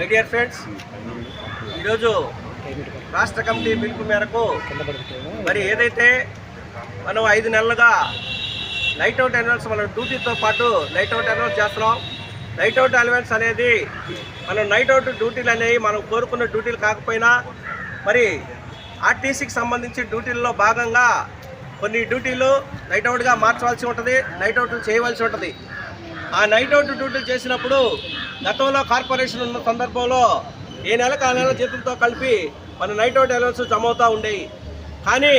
My dear friends ఈరోజు రాష్ట్ర committee పిలుపు మేరకు మరి ఏదైతే మనం ఐదు నెలలుగా నైట్ అవుట్ అలవెన్స్ మన డ్యూటీతో పాటు నైట్ అవుట్ అలవెన్స్ చేస్తున్నాం. నైట్ అవుట్ అలవెన్స్ అనేది మనం నైట్ అవుట్ డ్యూటీలు అనేవి మనం కోరుకున్న డ్యూటీలు కాకపోయినా మరి ఆర్టీసీకి సంబంధించి డ్యూటీల్లో భాగంగా కొన్ని డ్యూటీలు నైట్ అవుట్గా మార్చవలసి ఉంటుంది నైట్ అవుట్లు చేయవలసి ఉంటుంది. ఆ నైట్ అవుట్ డ్యూటీలు చేసినప్పుడు గతంలో కార్పొరేషన్ ఉన్న సందర్భంలో ఏ నెల ఆ నెల జీతంతో కలిపి మన నైట్ అవుట్ అలవెన్స్ జమ అవుతూ ఉండేవి. కానీ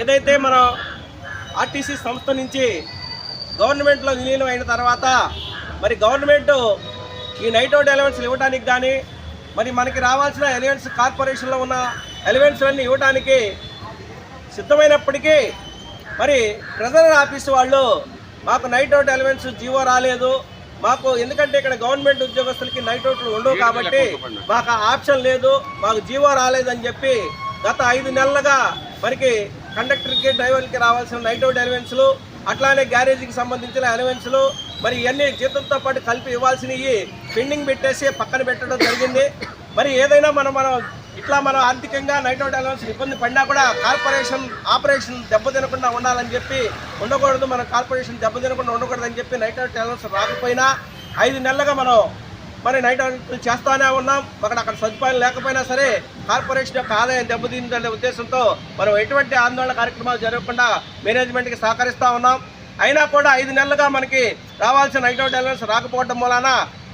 ఏదైతే మన ఆర్టీసీ సంస్థ నుంచి గవర్నమెంట్లో విలీనం అయిన తర్వాత మరి గవర్నమెంట్ ఈ నైట్ అవుట్ అలవెన్స్లు ఇవ్వడానికి కానీ మరి మనకి రావాల్సిన ఎలివెన్స్ కార్పొరేషన్లో ఉన్న ఎలివెన్స్లన్నీ ఇవ్వడానికి సిద్ధమైనప్పటికీ మరి ట్రెజరర్ ఆఫీస్ వాళ్ళు మాకు నైట్ అవుట్ ఎలివెన్స్ జీవో రాలేదు. మాకు ఎందుకంటే ఇక్కడ గవర్నమెంట్ ఉద్యోగస్తులకి నైట్ అవుట్లు ఉండవు కాబట్టి మాకు ఆప్షన్ లేదు మాకు జీవో రాలేదని చెప్పి గత ఐదు నెలలుగా మనకి కండక్టర్కి డ్రైవర్కి రావాల్సిన నైట్ అవుట్ అలవెన్స్లు అట్లానే గ్యారేజీకి సంబంధించిన అలవెన్స్లు మరి ఇవన్నీ జీతంతో పాటు కలిపి ఇవ్వాల్సినవి పెండింగ్ పెట్టేసి పక్కన పెట్టడం జరిగింది. మరి ఏదైనా మనం మనం ఇట్లా మనం ఆర్థికంగా నైట్ అవుట్ అలవెన్స్ ఇబ్బంది పడినా కూడా కార్పొరేషన్ ఆపరేషన్ దెబ్బతినకుండా ఉండాలని చెప్పి ఉండకూడదు. మన కార్పొరేషన్ దెబ్బతినకుండా ఉండకూడదని చెప్పి నైట్ అవుట్ అలవెన్స్ రాకపోయినా ఐదు నెలలుగా మనం మరి నైట్ అవుట్ చేస్తానే ఉన్నాం. అక్కడ అక్కడ సదుపాయాలు లేకపోయినా సరే కార్పొరేషన్ యొక్క ఆదాయం దెబ్బతిందనే ఉద్దేశంతో మనం ఎటువంటి ఆందోళన కార్యక్రమాలు జరగకుండా మేనేజ్మెంట్కి సహకరిస్తూ ఉన్నాం. అయినా కూడా ఐదు నెలలుగా మనకి రావాల్సిన నైట్ అవుట్ అలవెన్స్ రాకపోవడం మూలాన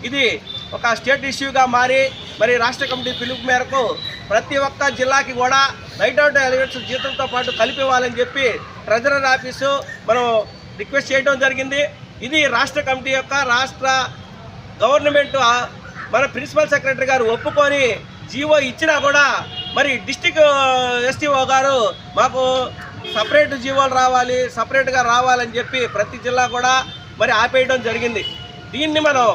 ఇది ఒక స్టేట్ ఇష్యూగా మారి మరి రాష్ట్ర కమిటీ పిలుపు మేరకు ప్రతి ఒక్క జిల్లాకి కూడా నైట్ అవుట్ అలవెన్స్ జీతంతో పాటు కలిపి ఇవ్వాలని చెప్పి ట్రెజరర్ ఆఫీసు మనం రిక్వెస్ట్ చేయడం జరిగింది. ఇది రాష్ట్ర కమిటీ యొక్క రాష్ట్ర గవర్నమెంట్ మన ప్రిన్సిపల్ సెక్రటరీ గారు ఒప్పుకొని జీవో ఇచ్చినా కూడా మరి డిస్టిక్ ఎస్టీఓ గారు మాకు సపరేట్ జీవోలు రావాలి సపరేట్గా రావాలని చెప్పి ప్రతి జిల్లా కూడా మరి ఆపేయడం జరిగింది. దీన్ని మనం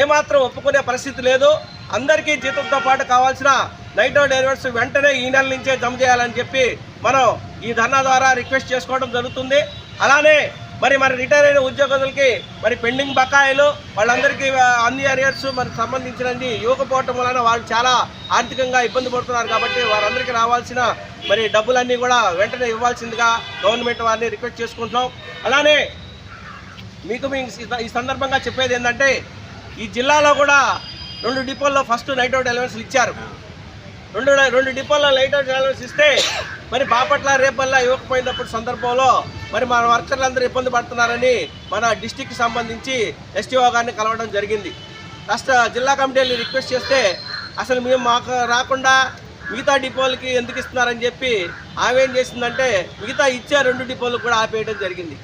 ఏమాత్రం ఒప్పుకునే పరిస్థితి లేదు. అందరికీ జీతంతో పాటు కావాల్సిన నైట్ అవుట్ వెంటనే ఈ నెల నుంచే జమ చేయాలని చెప్పి మనం ఈ ధర్నా ద్వారా రిక్వెస్ట్ చేసుకోవడం జరుగుతుంది. అలానే మరి మరి రిటైర్ అయిన ఉద్యోగులకి మరి పెండింగ్ బకాయిలు వాళ్ళందరికీ అన్ని అరియర్స్ మనకు సంబంధించినది ఇవ్వకపోవటం వలన వాళ్ళు చాలా ఆర్థికంగా ఇబ్బంది పడుతున్నారు కాబట్టి వారందరికీ రావాల్సిన మరి డబ్బులన్నీ కూడా వెంటనే ఇవ్వాల్సిందిగా గవర్నమెంట్ వారిని రిక్వెస్ట్ చేసుకుంటున్నాం. అలానే మీకు మీ ఈ సందర్భంగా చెప్పేది ఏంటంటే ఈ జిల్లాలో కూడా రెండు డిపోల్లో ఫస్ట్ నైట్ అవుట్ అలవెన్స్లు ఇచ్చారు. రెండు రెండు డిపోల్లో నైట్ అవుట్ ఎలవెన్స్ ఇస్తే మరి బాపట్ల రేపల్లా ఇవ్వకపోయినప్పుడు సందర్భంలో మరి మన వర్కర్లందరూ ఇబ్బంది పడుతున్నారని మన డిస్టిక్కి సంబంధించి ఎస్టీఓ గారిని కలవడం జరిగింది. రాష్ట్ర జిల్లా కమిటీలు రిక్వెస్ట్ చేస్తే అసలు మేము మాకు రాకుండా మిగతా డిపోలకి ఎందుకు ఇస్తున్నారని చెప్పి ఆమె ఏం చేసిందంటే మిగతా ఇచ్చే రెండు డిపోలకు కూడా ఆపేయడం జరిగింది.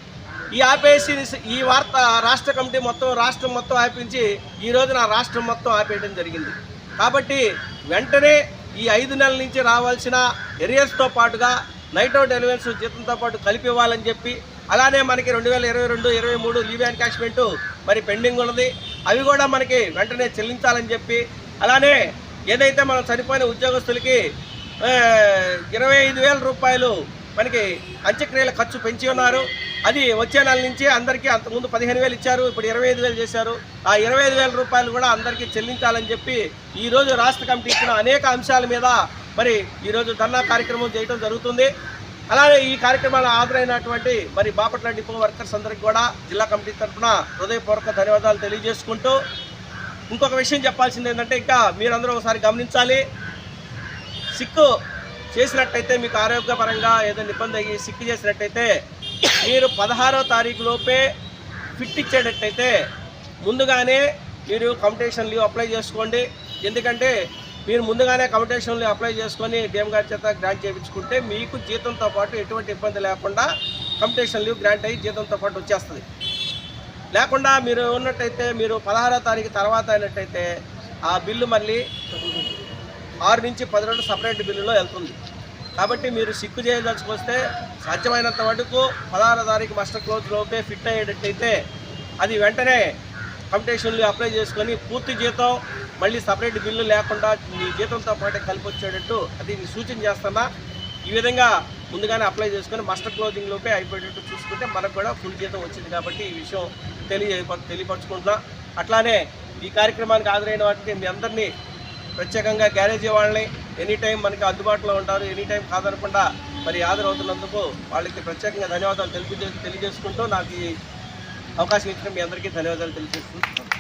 ఈ ఆపేసి ఈ వార్త రాష్ట్ర కమిటీ మొత్తం రాష్ట్రం మొత్తం ఆపించి ఈ రోజున రాష్ట్రం మొత్తం ఆపేయడం జరిగింది. కాబట్టి వెంటనే ఈ ఐదు నెలల నుంచి రావాల్సిన ఎరియర్స్తో పాటుగా నైట్ అవుట్ ఎలివెన్స్ జీతంతో పాటు కలిపి ఇవ్వాలని చెప్పి అలానే మనకి రెండు వేల ఇరవై రెండు ఇరవై మూడు లీవ్ ఎన్కాష్మెంటు మరి పెండింగ్ ఉన్నది. అవి కూడా మనకి వెంటనే చెల్లించాలని చెప్పి అలానే ఏదైతే మనం చనిపోయిన ఉద్యోగస్తులకి ఇరవై ఐదు వేల రూపాయలు మనకి అంత్యక్రియల ఖర్చు పెంచి ఉన్నారు. అది వచ్చే నెల నుంచి అందరికీ అంతకుముందు పదిహేను వేలు ఇచ్చారు ఇప్పుడు ఇరవై ఐదు వేలు చేశారు. ఆ ఇరవై ఐదు వేల రూపాయలు కూడా అందరికీ చెల్లించాలని చెప్పి ఈరోజు రాష్ట్ర కమిటీ ఇచ్చిన అనేక అంశాల మీద మరి ఈరోజు ధర్నా కార్యక్రమం చేయడం జరుగుతుంది. అలానే ఈ కార్యక్రమాలు హాజరైనటువంటి మరి బాపట్ల డిపో వర్కర్స్ అందరికి కూడా జిల్లా కమిటీ తరఫున హృదయపూర్వక ధన్యవాదాలు తెలియజేసుకుంటూ ఇంకొక విషయం చెప్పాల్సింది ఏంటంటే ఇంకా మీరందరూ ఒకసారి గమనించాలి. సిక్కు చేసినట్టయితే మీకు ఆరోగ్యపరంగా ఏదైనా ఇబ్బంది అయ్యి సిక్కు చేసినట్టయితే మీరు పదహారో తారీఖు లోపే ఫిట్ ఇచ్చేటట్టయితే ముందుగానే మీరు కమిటేషన్ లీవ్ అప్లై చేసుకోండి. ఎందుకంటే మీరు ముందుగానే కమిటేషన్ లీవ్ అప్లై చేసుకొని డిఎం గారి చేత గ్రాంట్ చేయించుకుంటే మీకు జీతంతో పాటు ఎటువంటి ఇబ్బంది లేకుండా కమిటేషన్ లీవ్ గ్రాంట్ అయ్యి జీతంతో పాటు వచ్చేస్తుంది. లేకుండా మీరు ఉన్నట్టయితే మీరు పదహారో తారీఖు తర్వాత అయినట్టయితే ఆ బిల్లు మళ్ళీ ఆరు నుంచి పది రోజులు సపరేట్ బిల్లులో వెళ్తుంది. కాబట్టి మీరు సిక్కు చేయదలుచుకొస్తే సాధ్యమైనంత వరకు పదహారో తారీఖు మాస్టర్ క్లోజ్ లోపే ఫిట్ అయ్యేటట్టయితే అది వెంటనే కంపిటీషన్లు అప్లై చేసుకొని పూర్తి జీతం మళ్ళీ సపరేట్ బిల్లు లేకుండా మీ జీతంతో పాటే కలిపి వచ్చేటట్టు అది సూచన చేస్తున్నా ఈ విధంగా ముందుగానే అప్లై చేసుకొని మాస్టర్ క్లోజింగ్ లోపే అయిపోయేటట్టు చూసుకుంటే మనకు కూడా ఫుల్ జీతం వచ్చింది కాబట్టి ఈ విషయం తెలియ తెలియపరచుకుంటున్నా. అట్లానే ఈ కార్యక్రమానికి హాజరైన వాటికి మీ అందరినీ ప్రత్యేకంగా గ్యారేజీ వాళ్ళని ఎనీ టైం మనకి అందుబాటులో ఉంటారు ఎనీ టైం కాదనకుండా మరి హాజరవుతున్నందుకు వాళ్ళకి ప్రత్యేకంగా ధన్యవాదాలు తెలిపి తెలియజేసుకుంటూ నాకు ఈ అవకాశం ఇచ్చిన మీ అందరికీ ధన్యవాదాలు తెలియజేస్తున్నాను.